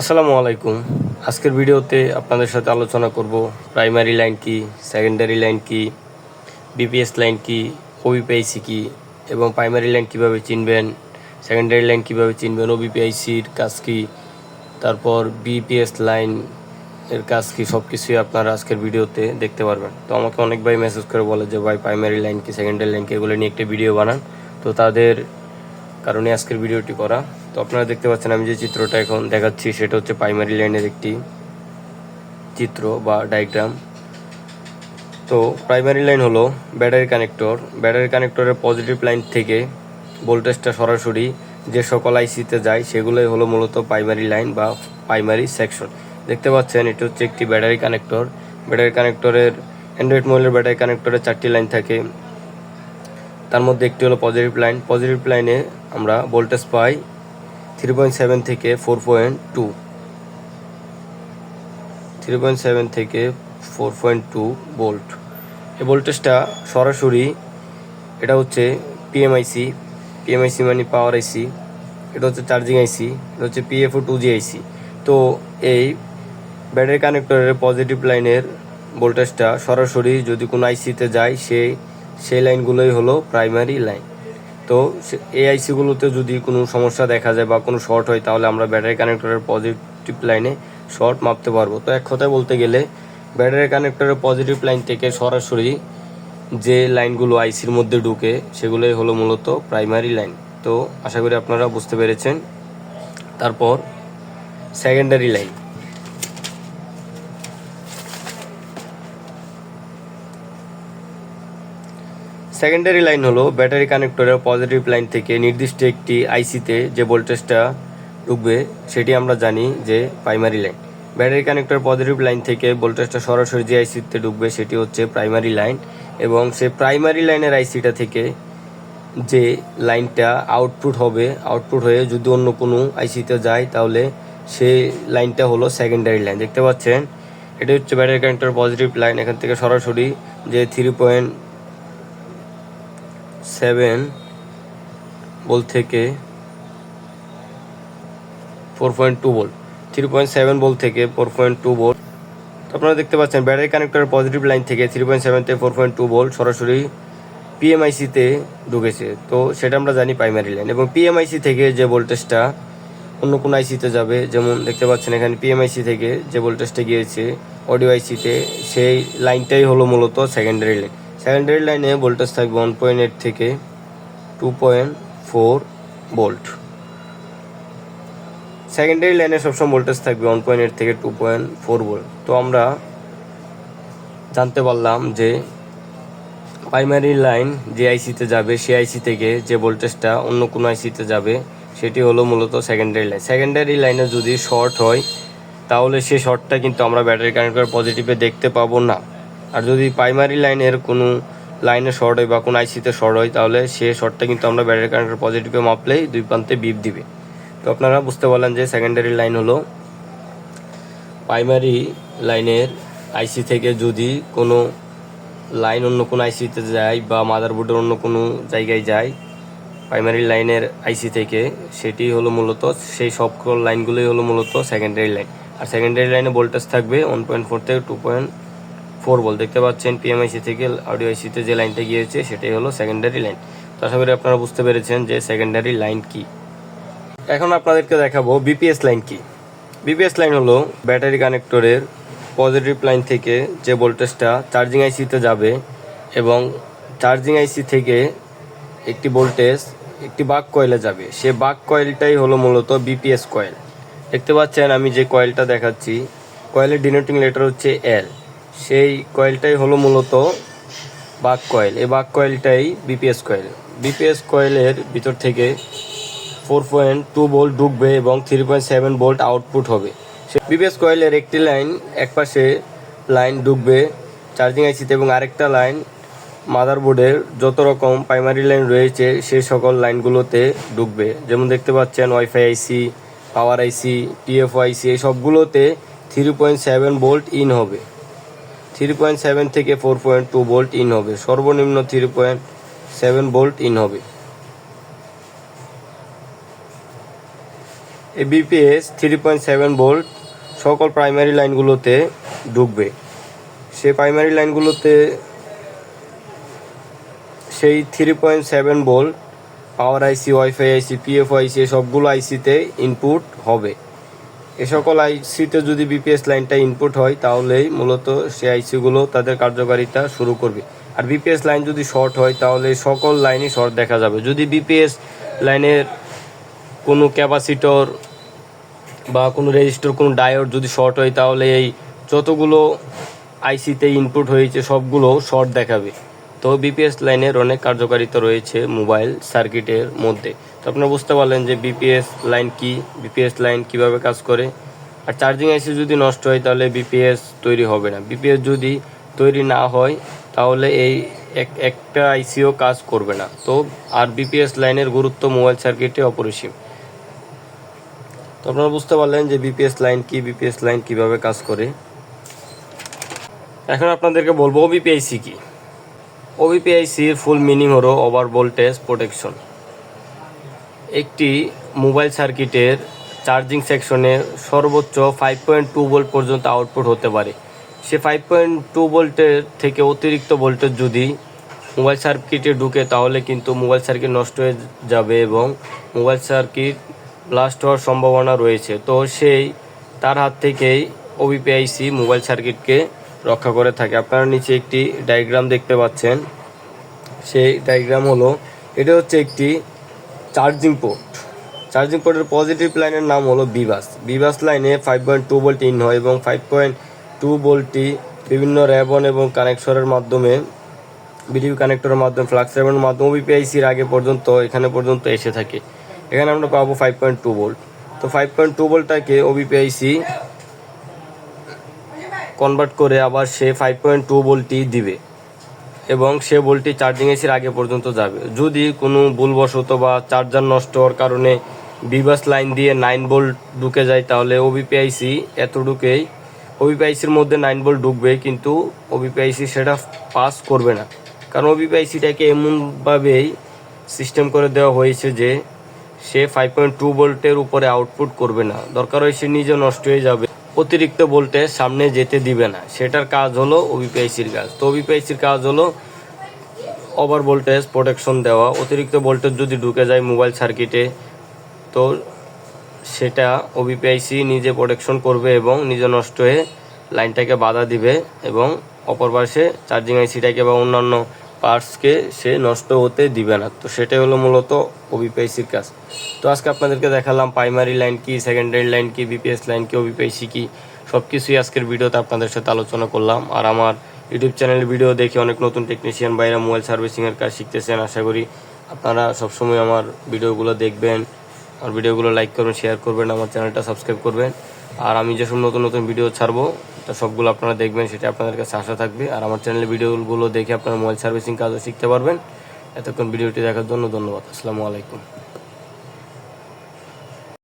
আসসালামু আলাইকুম। আজকের ভিডিওতে আপনাদের সাথে আলোচনা করব, প্রাইমারি লাইন কি, সেকেন্ডারি লাইন কি, বিপিএস লাইন কি, ওবিপিআইসি কি, এবং প্রাইমারি লাইন কীভাবে চিনবেন, সেকেন্ডারি লাইন কীভাবে চিনবেন, ওবিপিআইসির কাজ কি, তারপর বিপিএস লাইন এর কাজ কি সব কিছুই আপনারা আজকের ভিডিওতে দেখতে পারবেন। তো আমাকে অনেক ভাই মেসেজ করে বলে যে, ভাই, প্রাইমারি লাইন কি, সেকেন্ডারি লাইন কি, এগুলো নিয়ে একটা ভিডিও বানান। তো তাদের কারণে আজকের ভিডিওটি করা। তো আপনারা দেখতে পাচ্ছেন আমি যে চিত্রটা এখন দেখাচ্ছি, সেটা হচ্ছে প্রাইমারি লাইনের একটি চিত্র বা ডায়াগ্রাম তো প্রাইমারি লাইন হলো ব্যাটারি কানেক্টর ব্যাটারি কানেক্টরের পজিটিভ লাইন থেকে ভোল্টেজটা সরাসরি যে সকল আইসিতে যায়, সেগুলোই হলো মূলত প্রাইমারি লাইন বা প্রাইমারি সেকশন দেখতে পাচ্ছেন, এটি হচ্ছে একটি ব্যাটারি কানেক্টর ব্যাটারি কানেক্টরের অ্যান্ড্রয়েড মোবাইলের ব্যাটারি কানেক্টরে চারটি লাইন থাকে। তার মধ্যে একটি হলো পজিটিভ লাইন পজিটিভ লাইনে আমরা ভোল্টেজ পাই থ্রি পয়েন্ট সেভেন থেকে four point two three point seven থেকে ফোর পয়েন্ট টু ভোল্ট এই ভোল্টেজটা সরাসরি এটা হচ্ছে পিএমআইসি পিএমআইসি মানে পাওয়ার আইসি এটা হচ্ছে চার্জিং আইসি এটা হচ্ছে পিএফও টু জি আইসি তো এই ব্যাটারি কানেক্টরের পজিটিভ লাইনের ভোল্টেজটা সরাসরি যদি কোনো আইসিতে যায়, সেই সেই লাইনগুলোই হলো প্রাইমারি লাইন তো এই আইসিগুলোতে যদি কোনো সমস্যা দেখা যায় বা কোনো শর্ট হয়, তাহলে আমরা ব্যাটারি কানেক্টরের পজিটিভ লাইনে শর্ট মাপতে পারব। তো এক কথায় বলতে গেলে ব্যাটারি কানেক্টরের পজিটিভ লাইন থেকে সরাসরি যে লাইনগুলো আইসির মধ্যে ঢুকে, সেগুলোই হলো মূলত প্রাইমারি লাইন তো আশা করি আপনারা বুঝতে পেরেছেন। তারপর সেকেন্ডারি লাইন সেকেন্ডারি লাইন হলো ব্যাটারি কানেক্টরের পজিটিভ লাইন থেকে নির্দিষ্ট একটি আইসিতে যে ভোল্টেজটা ঢুকবে, সেটি আমরা জানি যে primary line battery connector positive line থেকে ভোল্টেজটা সরাসরি যে আইসিতে ঢুকবে, সেটি হচ্ছে প্রাইমারি লাইন এবং সে প্রাইমারি লাইনের আইসিটা থেকে যে লাইনটা আউটপুট হবে আউটপুট হয়ে যদি অন্য কোনো আইসিতে যায়, তাহলে সেই লাইনটা হলো সেকেন্ডারি লাইন দেখতে পাচ্ছেন? এটা হচ্ছে ব্যাটারি কানেক্টর পজিটিভ লাইন এখান থেকে সরাসরি যে থ্রি পয়েন্ট সেভেন বল থেকে four point two volt three point seven বল থেকে ফোর পয়েন্ট টু ভোল্ট তো আপনারা দেখতে পাচ্ছেন, ব্যাটারি কানেক্টরের পজিটিভ লাইন থেকে থ্রি পয়েন্ট সেভেন থেকে ফোর পয়েন্ট টু ভোল্ট সরাসরি পিএমআইসিতে ঢুকেছে। তো সেটা আমরা জানি প্রাইমারি লাইন এবং পিএমআইসি থেকে যে ভোল্টেজটা অন্য কোনো আইসিতে যাবে, যেমন দেখতে পাচ্ছেন এখানে পিএমআইসি থেকে যে ভোল্টেজটা গিয়েছে অডিও আইসিতে সেই লাইনটাই হলো মূলত সেকেন্ডারি লাইন সেকেন্ডারি লাইনে ভোল্টেজ থাকবে ওয়ান পয়েন্ট এইট থেকে two point four volt secondary লাইনে সবসময় ভোল্টেজ থাকবে ওয়ান পয়েন্ট এইট থেকে টু পয়েন্ট ফোর ভোল্ট তো আমরা জানতে পারলাম যে প্রাইমারি লাইন যে আইসিতে যাবে সেই আইসি থেকে যে ভোল্টেজটা অন্য কোনো আইসিতে যাবে, সেটি হলো মূলত সেকেন্ডারি লাইন সেকেন্ডারি লাইনে যদি শর্ট হয়, তাহলে সেই শর্টটা কিন্তু আমরা ব্যাটারি কানেক্টর পজিটিভে দেখতে পাবো না। আর যদি প্রাইমারি লাইনের কোনো লাইনে শর্ট হয় বা কোনো আইসিতে শর্ট হয়, তাহলে সে শর্টটা কিন্তু আমরা ব্যাটারি কানেক্টর পজিটিভে মাপলেই দুই প্রান্তে বিপ দিবে। তো আপনারা বুঝতে পারলেন যে সেকেন্ডারি লাইন হলো প্রাইমারি লাইনের আইসি থেকে যদি কোনো লাইন অন্য কোনো আইসিতে যায় বা মাদারবোর্ডের অন্য কোনো জায়গায় যায় প্রাইমারি লাইনের আইসি থেকে সেটি হলো মূলত, সেই সকল লাইনগুলোই হলো মূলত সেকেন্ডারি লাইন আর সেকেন্ডারি লাইনে ভোল্টেজ থাকবে ওয়ান পয়েন্ট ফোর থেকে টু পয়েন্ট ফোর বল দেখতে পাচ্ছেন পিএমআইসি থেকে অডিও আইসিতে যে লাইনটা গিয়েছে সেটাই হলো সেকেন্ডারি লাইন তো আশা করি আপনারা বুঝতে পেরেছেন যে সেকেন্ডারি লাইন কি। এখন আপনাদেরকে দেখাবো বিপিএস লাইন কি। বিপিএস লাইন হলো ব্যাটারি কানেক্টরের পজিটিভ লাইন থেকে যে ভোল্টেজটা চার্জিং আইসিতে যাবে এবং চার্জিং আইসি থেকে একটি ভোল্টেজ একটি বাক কয়েলে যাবে। সে বাক কয়েলটাই হলো মূলত বিপিএস কয়েল দেখতে পাচ্ছেন আমি যে কয়েলটা দেখাচ্ছি। কয়েলের ডিনোটিং লেটার হচ্ছে এল সেই কয়েলটাই হলো মূলত বাক কয়েল এই বাক কয়েলটাই বিপিএস কয়েল বিপিএস কয়েলের ভিতর থেকে ফোর পয়েন্ট টু বোল্ট ঢুকবে এবং three point seven volt output হবে। সে বিপিএস কয়েলের একটি লাইন একপাশে লাইন ঢুকবে চার্জিং আইসিতে এবং আরেকটা লাইন মাদারবোর্ডের যত রকম প্রাইমারি লাইন রয়েছে সেই সকল লাইনগুলোতে ঢুকবে। যেমন দেখতে পাচ্ছেন ওয়াইফাই আইসি পাওয়ার আইসি টিএফও আইসি এই সবগুলোতে three point seven volt in হবে। থ্রি পয়েন্ট সেভেন থেকে four point two volt in হবে। সর্বনিম্ন three point seven volt in হবে। এই BPS three point seven volt সকল প্রাইমারি লাইনগুলোতে ঢুকবে। সেই প্রাইমারি লাইনগুলোতে সেই three point seven volt power IC wifi IC PF IC সবগুলো আইসিতে ইনপুট হবে। এ সকল আইসিতে যদি বিপিএস লাইনটা ইনপুট হয়, তাহলেই মূলত সেই আইসিগুলো তাদের কার্যকারিতা শুরু করবে। আর বিপিএস লাইন যদি শর্ট হয়, তাহলে সকল লাইনই শর্ট দেখা যাবে। যদি বিপিএস লাইনের কোনো ক্যাপাসিটর বা কোনো রেজিস্টর কোনো ডায়োড যদি শর্ট হয়, তাহলে এই যতগুলো আইসিতে ইনপুট হয়েছে, সবগুলো শর্ট দেখাবে। তো বিপিএস লাইনের অনেক কার্যকারিতা রয়েছে মোবাইল সার্কিটের মধ্যে। তো আপনারা বুঝতে পারলেন যে বিপিএস লাইন কি বিপিএস লাইন কীভাবে কাজ করে। আর চার্জিং আইসি যদি নষ্ট হয়, তাহলে বিপিএস তৈরি হবে না। বিপিএস যদি তৈরি না হয়, তাহলে এই এক, একটা আইসিও কাজ করবে না। তো আর বিপিএস লাইনের গুরুত্ব মোবাইল সার্কিটে অপরিসীম। তো আপনারা বুঝতে পারলেন যে বিপিএস লাইন কি বিপিএস লাইন কীভাবে কাজ করে। এখন আপনাদেরকে বলব ওবিপিআইসি কি। ওবিপিআইসির ফুল মিনিং হলো ওভার ভোল্টেজ প্রোটেকশন একটি মোবাইল সার্কিটের চার্জিং সেকশনে সর্বোচ্চ ফাইভ পয়েন্ট টু ভোল্ট পর্যন্ত আউটপুট হতে পারে। সে ফাইভ পয়েন্ট টু ভোল্টের থেকে অতিরিক্ত ভোল্টেজ যদি মোবাইল সার্কিটে ঢুকে, তাহলে কিন্তু মোবাইল সার্কিট নষ্ট হয়ে যাবে এবং মোবাইল সার্কিট ব্লাস্ট হওয়ার সম্ভাবনা রয়েছে। তো সেই, তার হাত থেকেই ওবিপিআইসি মোবাইল সার্কিটকে রক্ষা করে থাকে। আপনারা নিচে একটি ডায়াগ্রাম দেখতে পাচ্ছেন। সেই ডায়াগ্রাম হলো, এটা হচ্ছে একটি চার্জিং পোর্ট চার্জিং পোর্টের পজিটিভ লাইনের নাম হলো বিবাস বিবাস লাইনে five point two volt in হয় এবং ফাইভ পয়েন্ট টু ভোল্টটি বিভিন্ন র্যাবন এবং কানেকশনের মাধ্যমে বিডিবি কানেক্টরের মাধ্যমে ফ্লাক্স র্যাবনের মাধ্যমে ওবিপিআইসির আগে পর্যন্ত, এখানে পর্যন্ত এসে থাকে। এখানে আমরা পাবো ফাইভ পয়েন্ট টু ভোল্ট তো ফাইভ পয়েন্ট টু ভোল্টটাকে ওবিপিআইসি কনভার্ট করে আবার সে ফাইভ পয়েন্ট টু ভোল্টই দিবে। এবং সে ভোল্টটি চার্জিং এসির আগে পর্যন্ত যাবে। যদি কোনো ভুলবশত বা চার্জার নষ্ট হওয়ার কারণে বিবাস লাইন দিয়ে নাইন ভোল্ট ঢুকে যায়, তাহলে ওবিপিআইসি এতটুকুই। ওবিপিআইসির মধ্যে নাইন ভোল্ট ঢুকবে কিন্তু ওবিপিআইসি সেটা পাস করবে না। কারণ ওবিপিআইসিটাকে এমনভাবেই সিস্টেম করে দেওয়া হয়েছে যে সে ফাইভ পয়েন্ট টু ভোল্টের উপরে আউটপুট করবে না। দরকার হয় সে নিজে নষ্ট হয়ে যাবে। অতিরিক্ত ভোল্টেজ সামনে যেতে দিবে না। সেটার কাজ হলো ওবিপিআইসির কাজ। তো ওবিপিআইসির কাজ হলো ওভার ভোল্টেজ প্রোটেকশন দেওয়া। অতিরিক্ত ভোল্টেজ যদি ঢুকে যায় মোবাইল সার্কিটে তো সেটা ওবিপিআইসি নিজে প্রোটেকশন করবে এবং নিজে নষ্ট হয়ে লাইনটাকে বাধা দিবে এবং অপর পাশে চার্জিং আইসিটাকে বা অন্যান্য পার্টসকে সে নষ্ট হতে দিবে না। তো সেটাই হলো মূলত ওবিপিআইসির কাজ। তো আজকে আপনাদেরকে দেখালাম প্রাইমারি লাইন কি সেকেন্ডারি লাইন কি বিপিএস লাইন কি ওবিপিআইসি কি সব কিছুই আজকের ভিডিওতে আপনাদের সাথে আলোচনা করলাম। আর আমার ইউটিউব চ্যানেলের ভিডিও দেখে অনেক নতুন টেকনিশিয়ান বাইরে মোবাইল সার্ভিসিংয়ের কাজ শিখতেছেন, আশা করি আপনারা সবসময় আমার ভিডিওগুলো দেখবেন। আর ভিডিওগুলো লাইক করবেন শেয়ার করবেন, আমার চ্যানেলটা সাবস্ক্রাইব করবেন। আর আমি যেসব নতুন নতুন ভিডিও ছাড়বো, তা সবগুলো আপনারা দেখবেন, সেটা আপনাদের কাছে আশা থাকবে। আর আমার চ্যানেলের ভিডিওগুলো দেখে আপনারা মোবাইল সার্ভিসিং কাজও শিখতে পারবেন। এতক্ষণ ভিডিওটি দেখার জন্য ধন্যবাদ। আসসালামু আলাইকুম।